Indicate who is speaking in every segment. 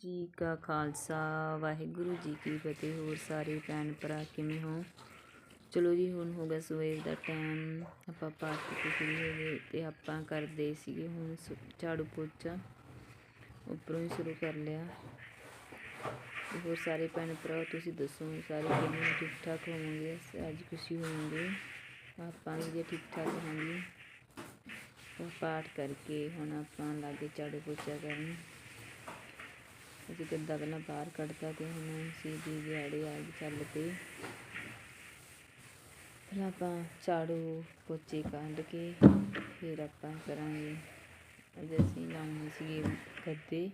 Speaker 1: ਜੀ ਕਾ ਖਾਲਸਾ, ਵਾਹਿਗੁਰੂ ਜੀ ਕੀ ਫਤਿਹ। ਹੋਰ ਸਾਰੇ ਭੈਣ ਭਰਾ ਕਿਵੇਂ ਹੋ? ਚਲੋ ਜੀ, ਹੁਣ ਹੋ ਗਿਆ ਸਵੇਰ ਦਾ ਟਾਈਮ ਆਪਾਂ ਪਾਠ ਤੋਂ ਫ੍ਰੀ ਹੋ ਗਏ ਤੇ ਆਪਾਂ ਕਰਦੇ ਸੀਗੇ ਹੁਣ ਸ- ਝਾੜੂ ਪੋਚਾ। ਉੱਪਰੋਂ ਹੀ ਸ਼ੁਰੂ ਕਰ ਲਿਆ। ਹੋਰ ਸਾਰੇ ਭੈਣ ਭਰਾ, ਤੁਸੀਂ ਦੱਸੋ, ਸਾਰੇ ਕਿਵੇਂ ਠੀਕ ਠਾਕ ਹੋਵੋਗੇ? ਅੱਜ ਖੁਸ਼ੀ ਹੋਵੋਗੇ? ਆਪਾਂ ਵੀ ਜੇ ਠੀਕ ਠਾਕ ਹੋਵਾਂਗੇ ਪਾਠ ਕਰਕੇ ਹੁਣ ਆਪਾਂ ਲਾਗੇ ਝਾੜੂ ਪੋਚਾ ਕਰਨ। ਅਸੀਂ ਗੱਦਾ ਪਹਿਲਾਂ ਬਾਹਰ ਕੱਢਤਾ ਤੇ ਹੁਣ ਅਸੀਂ ਦੀ ਦਿਹਾੜੇ ਆ ਗਈ ਚੱਲ ਪਏ। ਪਹਿਲਾਂ ਆਪਾਂ ਝਾੜੂ ਪੋਚੇ ਕੱਢ ਕੇ ਫਿਰ ਆਪਾਂ ਕਰਾਂਗੇ। ਅੱਜ ਅਸੀਂ ਲਾਉਣੇ ਸੀਗੇ ਗੱਦੇ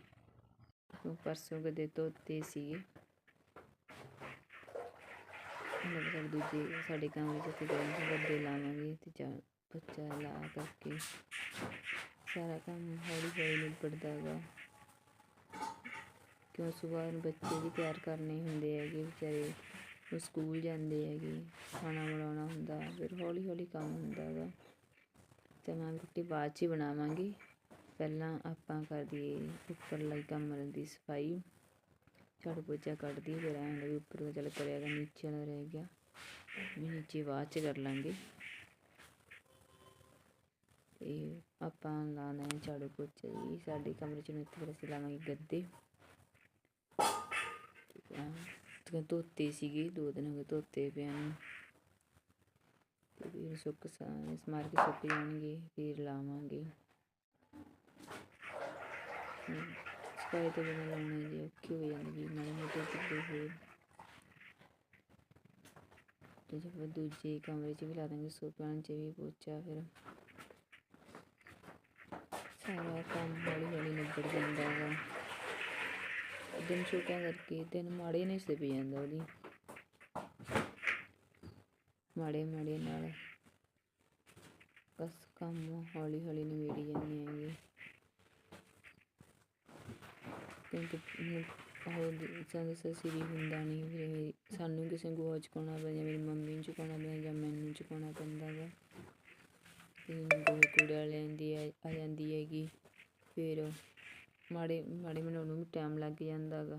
Speaker 1: ਪਰਸੋਂ ਗੱਦੇ ਧੋਤੇ ਸੀਗੇ। ਮਤਲਬ ਦੂਜੇ ਸਾਡੇ ਕਮਰੇ 'ਚ ਤੇ ਗੱਦੇ ਲਾਵਾਂਗੇ ਤੇ ਚਾ ਪੋਚਾ ਲਾ ਕਰਕੇ ਸਾਰਾ ਕੰਮ ਹੌਲੀ ਹੌਲੀ ਨਿਬੜਦਾ ਗਾ। ਕਿਉਂ ਸਵੇਰ ਨੂੰ ਬੱਚੇ ਵੀ ਤਿਆਰ ਕਰਨੇ ਹੁੰਦੇ ਹੈਗੇ, ਵਿਚਾਰੇ ਉਹ ਸਕੂਲ ਜਾਂਦੇ ਹੈਗੇ, ਖਾਣਾ ਬਣਾਉਣਾ ਹੁੰਦਾ, ਫਿਰ ਹੌਲੀ ਹੌਲੀ ਕੰਮ ਹੁੰਦਾ ਹੈਗਾ। ਤੇ ਮੈਂ ਰੋਟੀ ਬਾਅਦ 'ਚ ਹੀ ਬਣਾਵਾਂਗੀ। ਪਹਿਲਾਂ ਆਪਾਂ ਕਰ ਦਈਏ ਉੱਪਰਲਾ ਕਮਰ ਦੀ ਸਫ਼ਾਈ। ਝਾੜੂ ਪੋਚਾ ਕੱਢ ਦਈਏ ਫਿਰ ਐਂ ਵੀ ਉੱਪਰ ਦਾ ਚੱਲ ਗਿਆ ਨੀਚੇ ਵਾਲਾ ਰਹਿ ਗਿਆ। ਵੀ ਨੀਚੇ ਬਾਅਦ 'ਚ ਕਰ ਲਾਂਗੇ। ਤੇ ਆਪਾਂ ਲਾਣਾ ਹੈ ਝਾੜੂ ਪੋਚਾ ਜੀ। ਸਾਡੇ ਕਮਰੇ 'ਚ ਨੂੰ ਇੱਥੇ ਫਿਰ ਅਸੀਂ ਲਾਵਾਂਗੇ ਗੱਦੇ। ਧੋਤੇ ਸੀਗੇ ਦੋ ਦਿਨ ਹੋ ਗਏ ਧੋਤੇ ਪਿਆ ਨੂੰ। ਤੇ ਫਿਰ ਸੁੱਕ ਸਾਰੇ ਸਮਾਰ ਕੇ ਸੁੱਕ ਜਾਣਗੇ ਫਿਰ ਲਾਵਾਂਗੇ। ਹਮ, ਸਫ਼ਾਈ ਤੋਂ ਬਿਨਾਂ ਲਾਉਣਾ ਜੀ ਔਖੀ ਹੋ ਜਾਂਦੀ ਮਾੜੇ ਮੋਟੇ ਕਿੱਦੇ ਹੋਏ ਤੇ ਜੇ ਫਿਰ ਦੂਜੇ ਕਮਰੇ 'ਚ ਵੀ ਲਾ ਦਾਂਗੇ ਸੋਫਿਆਂ 'ਚ ਵੀ ਪੋਚਾ ਫਿਰ। ਸਾਰਾ ਕੰਮ ਹੌਲੀ ਹੌਲੀ ਨਿਬੜ ਜਾਂਦਾ ਹੈਗਾ ਦਿਨ ਛੋਟਾ ਕਰਕੇ, ਦਿਨ ਮਾੜੇ ਨਹੀਂ ਸੇ ਪੀ ਜਾਂਦਾ ਉਹਦੀ। ਮਾੜੇ ਮਾੜੇ ਨਾਲ ਬਸ ਕੰਮ ਹੌਲੀ ਹੌਲੀ ਨਿਬੇੜੀ ਜਾਂਦੇ ਹੈਗੇ। ਕਿਉਂਕਿ ਉਹ ਸੰਗ ਸਸਰੀ ਹੁੰਦਾ ਨਹੀਂ ਫਿਰ ਸਾਨੂੰ ਕਿਸੇ ਨੂੰ ਗੋਹਾ ਚੁਕਾਉਣਾ ਪੈਂਦਾ ਮੇਰੀ ਮੰਮੀ ਨੂੰ ਚੁਕਾਉਣਾ ਪੈਂਦਾ, ਜਾਂ ਮੈਨੂੰ ਚੁਕਾਉਣਾ ਪੈਂਦਾ ਗਾ। ਤੇ ਗੋਹੇ ਕੂੜੇ ਵਾਲਿਆਂ ਦੀ ਆ ਜਾਂਦੀ ਹੈਗੀ, ਫਿਰ ਮਾੜੇ ਮਾੜੇ ਬਣਾਉਣ ਨੂੰ ਵੀ ਟਾਈਮ ਲੱਗ ਜਾਂਦਾ ਗਾ।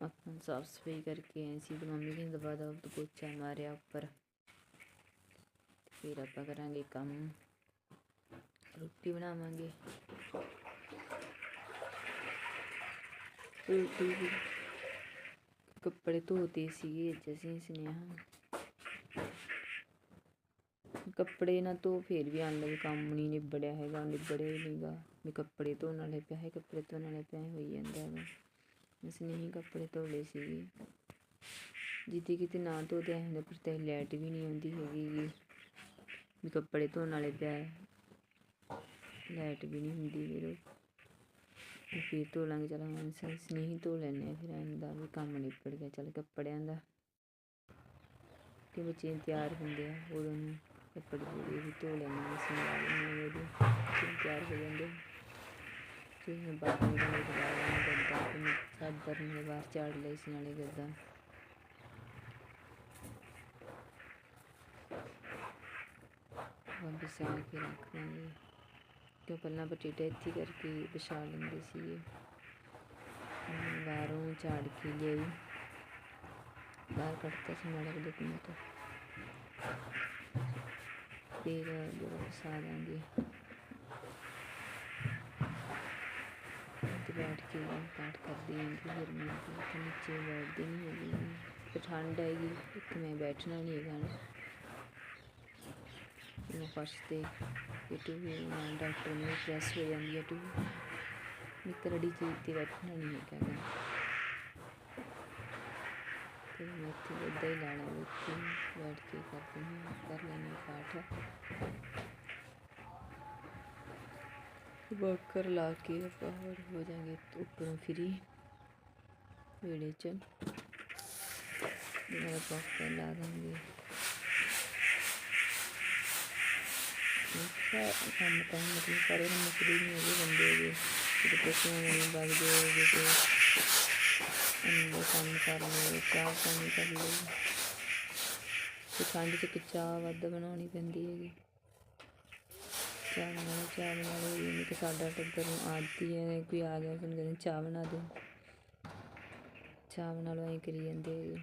Speaker 1: ਆਪਾਂ ਸਾਫ਼ ਸਫ਼ਾਈ ਕਰਕੇ ਆਏ ਸੀ ਤੇ ਮੰਮੀ ਨੇ ਦਬਾ ਦਬ ਤੋਂ ਪੋਚਾ ਮਾਰਿਆ ਉੱਪਰ। ਫਿਰ ਆਪਾਂ ਕਰਾਂਗੇ ਕੰਮ। ਰੋਟੀ ਬਣਾਵਾਂਗੇ। ਰੋਟੀ ਕੱਪੜੇ ਧੋਤੇ ਸੀਗੇ ਅੱਜ ਅਸੀਂ ਸੁਨੇਹਾ। ਕੱਪੜੇ ਨਾ ਧੋ ਫੇਰ ਵੀ ਆਂਦਾ ਵੀ ਕੰਮ ਨਹੀਂ ਨਿਬੜਿਆ ਹੈਗਾ, ਨਿਬੜਿਆ ਹੀ ਨਹੀਂਗਾ ਵੀ ਕੱਪੜੇ ਧੋਣ ਵਾਲੇ ਪਿਆ ਹੈ, ਕੱਪੜੇ ਧੋਣ ਵਾਲੇ ਪਿਆ ਹੋਈ ਜਾਂਦਾ ਹੈਗਾ। ਅਸੀਂ ਨਹੀਂ, ਕੱਪੜੇ ਧੋ ਲਏ ਸੀਗੇ। ਜਿੱਦੀ ਕਿਤੇ ਨਾ ਧੋਦੇ ਆਏ ਹੁੰਦੇ, ਪਰ ਤੇ ਲਾਈਟ ਵੀ ਨਹੀਂ ਆਉਂਦੀ ਹੈਗੀ ਵੀ ਕੱਪੜੇ ਧੋਣ ਵਾਲੇ ਪਿਆ ਲਾਈਟ ਵੀ ਨਹੀਂ ਹੁੰਦੀ ਫਿਰ ਤੇ ਫਿਰ ਧੋ ਲਾਂਗੇ, ਚਲ ਹੁਣ ਅਸੀਂ ਨਹੀਂ ਧੋ ਲੈਂਦੇ ਹਾਂ, ਫਿਰ ਆਂਦਾ ਵੀ ਕੰਮ ਨਿਬੜ ਗਿਆ, ਚਲ ਕੱਪੜਿਆਂ ਦਾ। ਕਿ ਬੱਚੇ ਤਿਆਰ ਹੁੰਦੇ ਆ, ਉਦੋਂ ਨੂੰ। ਕੱਪੜੇ ਜਿਹੜੇ ਵੀ ਧੋ ਲੈਂਦੇ ਹਾਂ ਲੈਂਦੇ ਉਹਦੇ ਫਿਰ ਤਿਆਰ ਹੋ ਜਾਂਦੇ ਤੇ ਮੈਂ ਬਾਹਰ ਨਿਕਲ ਕੇ ਲਾ ਗੱਦਾ ਤੇ ਮੈਂ ਚਾਦਰ ਨੂੰ ਬਾਹਰ ਝਾੜ ਲਈ ਸੀ, ਨਾਲੇ ਗੱਦਾ। ਉਹ ਵਿਛਾ ਕੇ ਰੱਖ ਦਾਂਗੇ ਕਿ ਪਹਿਲਾਂ ਬਟੇਟਾ ਇੱਥੇ ਕਰਕੇ ਵਿਛਾ ਲੈਂਦੇ ਸੀਗੇ। ਬਾਹਰੋਂ ਝਾੜ ਕੇ ਲਿਆਈ। ਬਾਹਰ ਕੱਢਤਾ ਸੀ ਮਾੜਾ ਕੁ ਤਾਂ ਫਿਰ ਜਦੋਂ ਵਿਛਾ ਦਾਂਗੇ ਤੇ ਬੈਠ ਕੇ ਪਾਠ ਕਰਦੀ ਹਾਂ ਫਿਰ ਮੈਂ ਤੇ ਨੀਚੇ ਬੈਠਦੀ ਨਹੀਂ ਹੈਗੀ ਤੇ ਠੰਡ ਹੈਗੀ, ਇੱਕ ਮੈਂ ਬੈਠਣਾ ਨਹੀਂ ਹੈਗਾ ਨਾ ਉਹ ਫਰਸ਼ ਤੇ ਇਹ ਵੀ ਡਾਕਟਰ ਨੇ ਪ੍ਰੈਸ ਹੋ ਜਾਂਦੀ ਹੈ ਟੂ ਵੀ। ਕਰੜੀ ਚੀਜ਼ ਤੇ ਬੈਠਣਾ ਨਹੀਂ ਹੈਗਾ ਗਾ। ਤੇ ਮੈਂ ਇੱਥੇ ਇੱਦਾਂ ਹੀ ਲਾਣਾ ਉੱਥੇ ਬੈਠ ਕੇ ਕਰਦੀ ਹਾਂ, ਕਰ ਲੈਣੀ ਪਾਠ। ਵਾਕਰ ਲਾ ਕੇ ਆਪਾਂ ਹੋਰ ਹੋ ਜਾਾਂਗੇ ਉੱਪਰੋਂ ਫਰੀ ਵੇੜੇ ਚ। ਜਿਹੜਾ ਵਾਕਰ ਲਾ ਦਾਂਗੇ। ਕੰਮ ਤਾਂ ਮਤਲਬ ਸਾਰੇ ਨੂੰ ਮੁੱਕਦੇ ਨਹੀਂ ਹੈਗੇ ਬੰਦੇ ਹੈਗੇ। ਕਿਤੇ ਪਸ਼ੂਆਂ ਨੂੰ ਨਹੀਂ ਵਗਦੇ ਹੈਗੇ ਤੇ ਅੰਦਰ ਕੰਮ ਕਰ ਲਓ ਚਾਹ ਪਾਣੀ ਕਰ ਲਓ ਤੇ ਠੰਡ 'ਚ ਕਿ ਚਾਹ ਵੱਧ ਬਣਾਉਣੀ ਪੈਂਦੀ ਹੈਗੀ। ਚਾਹ ਬਣਾ ਲਓ ਚਾਹ ਬਣਾ ਲਓ ਜਿਵੇਂ ਕਿ ਸਾਡਾ ਟੱਬਰ ਨੂੰ ਆਦਤੀ ਹੈ ਕੋਈ ਆ ਗਿਆ ਸਾਨੂੰ ਕਹਿੰਦੇ ਚਾਹ ਬਣਾ ਦਿਓ। ਚਾਹ ਬਣਾ ਲਓ, ਐਂ ਕਰੀ ਜਾਂਦੇ ਹੈਗੇ।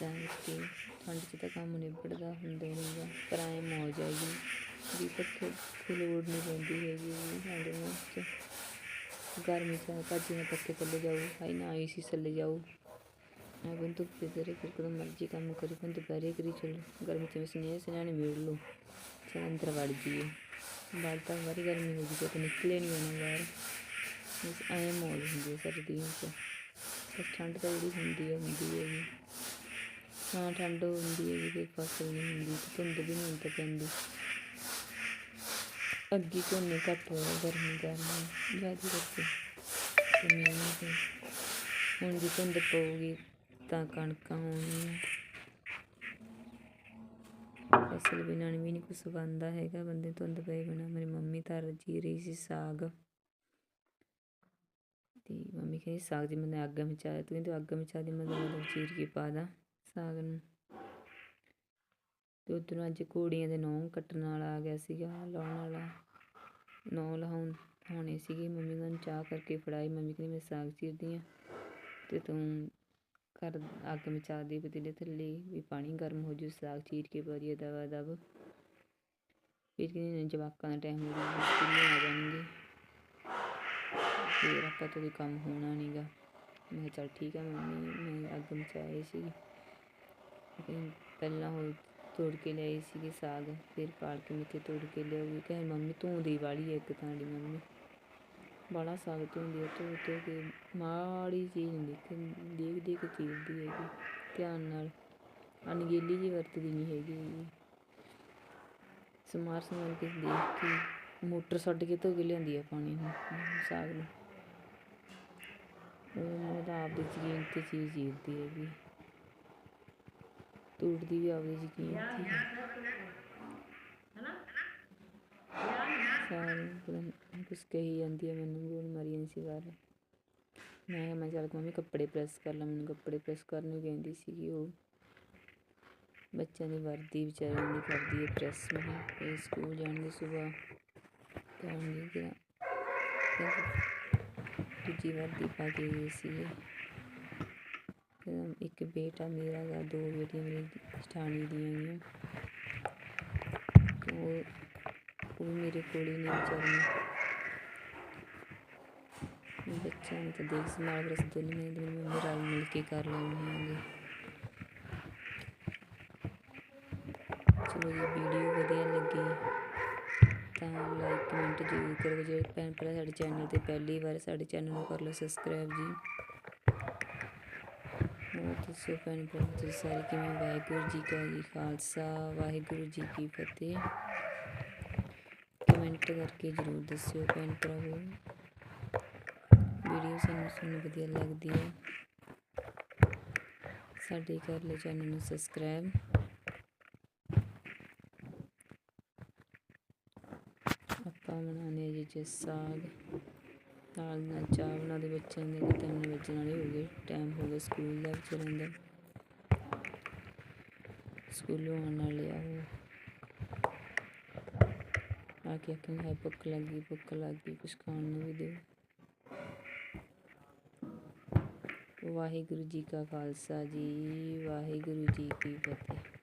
Speaker 1: ਤਾਂ ਕਿ ਠੰਡ 'ਚ ਤਾਂ ਕੰਮ ਨਿਬੜਦਾ ਹੁੰਦਾ ਨਹੀਂ ਪਰ ਐਂ ਮੌਜ ਆਏਗੀ ਵੀ ਪੱਖੇ ਦੀ ਲੋੜ ਨਹੀਂ ਪੈਂਦੀ ਹੈਗੀ, ਠੰਡ ਵਿੱਚ ਗਰਮੀ 'ਚ ਭੱਜ ਨਾਲ ਪੱਖੇ ਥੱਲੇ ਜਾਓ ਹਾਈ ਨਾ ਏਸੀ ਥੱਲੇ ਜਾਓ। ਮੈਂ ਬੰਦ ਧੁੱਪੇ ਤੇਰੇ ਫਿਰ ਕਦੋਂ ਮਰਜ਼ੀ ਕੰਮ ਕਰੀ, ਬੰਦ ਦੁਪਹਿਰੇ ਕਰੀ ਚੱਲੋ। ਗਰਮੀ 'ਚ ਸਨੇ ਸਨਾਣੇ ਮੇੜ ਲਓ। ਚਲ ਅੰਦਰ ਵੜ ਜੀਏ ਬਾਹਰ ਤਾਂ ਵਾਰੀ ਗਰਮੀ ਹੋ ਗਈ ਤੇ ਨਿਕਲੇ ਨਹੀਂ ਆਉਣਾ ਬਾਹਰ। ਬਸ ਐਂ ਮੌਜ ਹੁੰਦੀ ਹੈ ਸਰਦੀਆਂ 'ਚ। ਪਰ ਠੰਡ ਤਾਂ ਜਿਹੜੀ ਹੁੰਦੀ ਹੈ, ਹੁੰਦੀ ਹੈਗੀ ਹਾਂ, ਠੰਡ ਹੁੰਦੀ ਹੈਗੀ ਫਿਰ ਫਸਲ ਨਹੀਂ ਹੁੰਦੀ ਤੇ ਧੁੰਦ ਵੀ ਨਹੀਂ ਪੈਂਦੀ। ਅੱਗੇ ਝੋਨੇ ਘੱਟ ਹੋਇਆ ਗਰਮੀ ਗਰਮੀ, ਜ਼ਿਆਦਾ ਕਰਕੇ। ਤੇ ਮੀਂਹ ਨਹੀਂ ਹੁਣ ਜੇ ਧੁੰਦ ਪਊਗੀ ਤਾਂ ਕਣਕਾਂ ਹੋਣਗੀਆਂ। ਫਸਲ ਬਿਨਾਂ ਵੀ ਨਹੀਂ ਕੁਛ ਬਣਦਾ ਹੈਗਾ, ਬੰਦੇ ਧੁੰਦ ਪਏ ਬਿਨਾਂ। ਮੇਰੀ ਮੰਮੀ ਤਾਂ ਰਜੀ ਰਹੀ ਸੀ ਸਾਗ। ਤੇ ਮੰਮੀ ਕਹਿੰਦੀ, ਸਾਗ ਜੀ ਮੈਂ ਅੱਗ ਮਚਾ ਤੂੰ ਕਹਿੰਦੀ ਅੱਗ ਮਚਾ ਦੀ, ਮੈਂ ਮਤਲਬ ਚੀਰ ਕੇ ਪਾ ਦਾਂ ਸਾਗ ਨੂੰ। ਤੇ ਉਧਰੋਂ ਅੱਜ ਘੋੜੀਆਂ ਦੇ ਨੌਂ ਕੱਟਣ ਵਾਲਾ ਆ ਗਿਆ ਸੀਗਾ, ਲਾਉਣ ਵਾਲਾ। ਨੌ ਲਹਾਉਣ ਹੋਣੇ ਸੀਗੇ। ਮੰਮੀ ਨੂੰ ਚਾਹ ਕਰਕੇ ਫੜਾਈ। ਮੰਮੀ ਕਹਿੰਦੀ, ਮੈਂ ਸਾਗ ਚੀਰਦੀ ਆ ਤੇ ਤੂੰ ਕਰ, ਅੱਗ ਮਚਾ ਦੇ ਪਤੀਲੇ ਥੱਲੇ ਵੀ ਪਾਣੀ ਗਰਮ ਹੋ ਜੂ ਸਾਗ ਚੀਰ ਕੇ ਪਾ ਦੀਏ ਦਵਾ। ਦਬ ਫਿਰ ਕਹਿੰਦੀ ਜਵਾਕਾਂ ਦਾ ਟਾਈਮ ਹੋ ਗਿਆ ਸਕੂਲੋਂ ਆ ਜਾਣਗੇ। ਫਿਰ ਆਪਾਂ ਤੋਂ ਵੀ ਕੰਮ ਹੋਣਾ ਨਹੀਂਗਾ ਮੈਂ ਕਿਹਾ, ਚੱਲ ਠੀਕ ਆ ਮੰਮੀ, ਮੈਂ ਅੱਗ ਮਚਾਏ ਸੀ ਪਹਿਲਾਂ ਉਹ ਤੋੜ ਕੇ ਲਿਆਈ ਸੀਗੀ ਸਾਗ, ਫਿਰ ਪਾਲ ਕੇ ਮਿੱਥੇ ਤੋੜ ਕੇ ਲਿਆਉਗੀ। ਕਹੇ ਮੰਮੀ ਧੂੰਦੀ ਵਾਲੀ ਹੈ ਇੱਕ ਤਾਂ ਮੰਮੀ। ਬੜਾ ਸਾਗ ਧੂੰਦੀ ਹੈ ਧੋ ਧੋ ਕੇ ਮਾੜੀ ਚੀਜ਼ ਨਹੀਂ ਦੇਖ ਦੇਖ ਦੇਖ ਕੇ ਚੀਰਦੀ ਹੈਗੀ, ਧਿਆਨ ਨਾਲ। ਅਣਗੇਲੀ ਜੀ ਵਰਤਦੀ ਨਹੀਂ ਹੈਗੀ ਸਮਾਰ ਸਮਾਰ ਕੇ ਦੇਖ ਕੇ ਮੋਟਰ ਛੱਡ ਕੇ ਧੋ ਕੇ ਲਿਆਂਦੀ ਹੈ ਪਾਣੀ ਨੂੰ, ਸਾਗ ਨੂੰ। ਉਹ ਉਹਦਾ ਆਪਦੇ ਯਕੀਨ ਤੇ ਚੀਜ਼ ਜੀਰਦੀ ਹੈਗੀ। ਟੁੱਟਦੀ ਵੀ ਆਪਦੇ ਯਕੀਨ ਹੈ ਸਾਰੀ ਕੁਛ ਕਹੀ ਜਾਂਦੀ ਹੈ ਮੈਨੂੰ ਗੋਲ ਮਾਰੀ ਜਾਂਦੀ ਸੀ ਬਾਹਰ। ਮੈਂ ਮੈਂ ਚੱਲ ਮੰਮੀ ਕੱਪੜੇ ਪ੍ਰੈਸ ਕਰ ਲਾ ਮੈਨੂੰ ਕੱਪੜੇ ਪ੍ਰੈਸ ਕਰਨ ਨੂੰ ਕਹਿੰਦੀ ਸੀਗੀ ਉਹ। ਬੱਚਿਆਂ ਦੀ ਵਰਦੀ ਵਿਚਾਰਿਆਂ ਦੀ ਕਰਦੀ ਹੈ ਪ੍ਰੈਸ ਮੈਂ ਫਿਰ ਸਕੂਲ ਜਾਣਗੇ ਸਵੇਰ ਕਰਾਂਗੀ ਕਿ ਦੂਜੀ ਵਰਦੀ ਪਾ ਕੇ ਸੀਗੇ। ਫਿਰ ਇੱਕ ਬੇਟਾ ਮੇਰਾ ਗਾ ਦੋ ਬੇਟੀਆਂ ਮੇਰੀ ਜਠਾਣੀ ਦੀਆਂ ਗੀਆਂ ਉਹ ਉਹ ਮੇਰੇ ਕੋਲ ਹੀ ਨੇ ਵਿਚਾਰੀਆਂ। ਬੱਚਿਆਂ ਨੂੰ ਤਾਂ ਦੇਖ ਸੰਭਾਲ ਰਸ ਦੋਨੇ ਮੇਰੇ ਦੋਨੇ ਮੰਮੀ ਰਲ ਮਿਲ ਕੇ ਕਰ ਲੈਂਦੇ ਹੈਗੀ ਚਲੋ ਜੀ ਵੀਡੀਓ ਵਧੀਆ ਲੱਗੀ, ਤਾਂ ਲਾਈਕ ਕਮੈਂਟ ਜ਼ਰੂਰ ਕਰੋ। ਜਿਹੜੇ ਭੈਣ ਭਰਾ ਸਾਡੇ ਚੈਨਲ ਤੇ ਪਹਿਲੀ ਵਾਰ ਸਾਡੇ ਚੈਨਲ ਨੂੰ ਕਰ ਲਓ ਸਬਸਕ੍ਰਾਈਬ ਜੀ। ਹੋਰ ਦੱਸੋ ਭੈਣ ਭਰਾ ਸਾਰੇ ਕਿਵੇਂ ਵਾਹਿਗੁਰੂ ਜੀ ਕਾ ਜੀ ਖਾਲਸਾ, ਵਾਹਿਗੁਰੂ ਜੀ ਕੀ ਫਤਿਹ। ਕਮੈਂਟ ਕਰਕੇ ਜ਼ਰੂਰ ਦੱਸਿਓ ਭੈਣ ਭਰਾਵੋ। ਵੀਡੀਓ ਸਾਨੂੰ ਸਾਨੂੰ ਵਧੀਆ ਲੱਗਦੀ ਹੈ। ਸਾਡੇ ਕਰ ਲਓ ਚੈਨਲ ਨੂੰ ਸਬਸਕ੍ਰਾਈਬ ਆਪਾਂ ਬਣਾਉਂਦੇ ਜੀ ਜੇ ਸਾਗ। ਨਾਲ ਨਾਲ ਚਾਹ ਬਣਾ ਦੇ ਬੱਚਿਆਂ ਦੇ ਕਿ ਤਿੰਨ ਵਜੇ ਨਾਲੇ ਹੋ ਗਏ ਟਾਈਮ ਹੋ ਗਿਆ ਸਕੂਲ ਦਾ ਵਿਚਾਰਿਆਂ ਦਾ। ਸਕੂਲੋਂ ਆਉਣ ਵਾਲੇ ਆ ਉਹ ਆ ਕੇ ਆਖਣ ਹੈ ਭੁੱਖ ਲੱਗੀ ਭੁੱਖ ਲੱਗੀ ਕੁਛ ਖਾਣ ਨੂੰ ਵੀ ਦਿਓ। ਵਾਹਿਗੁਰੂ ਜੀ ਕਾ ਖਾਲਸਾ ਜੀ, ਵਾਹਿਗੁਰੂ ਜੀ ਕੀ ਫਤਿਹ।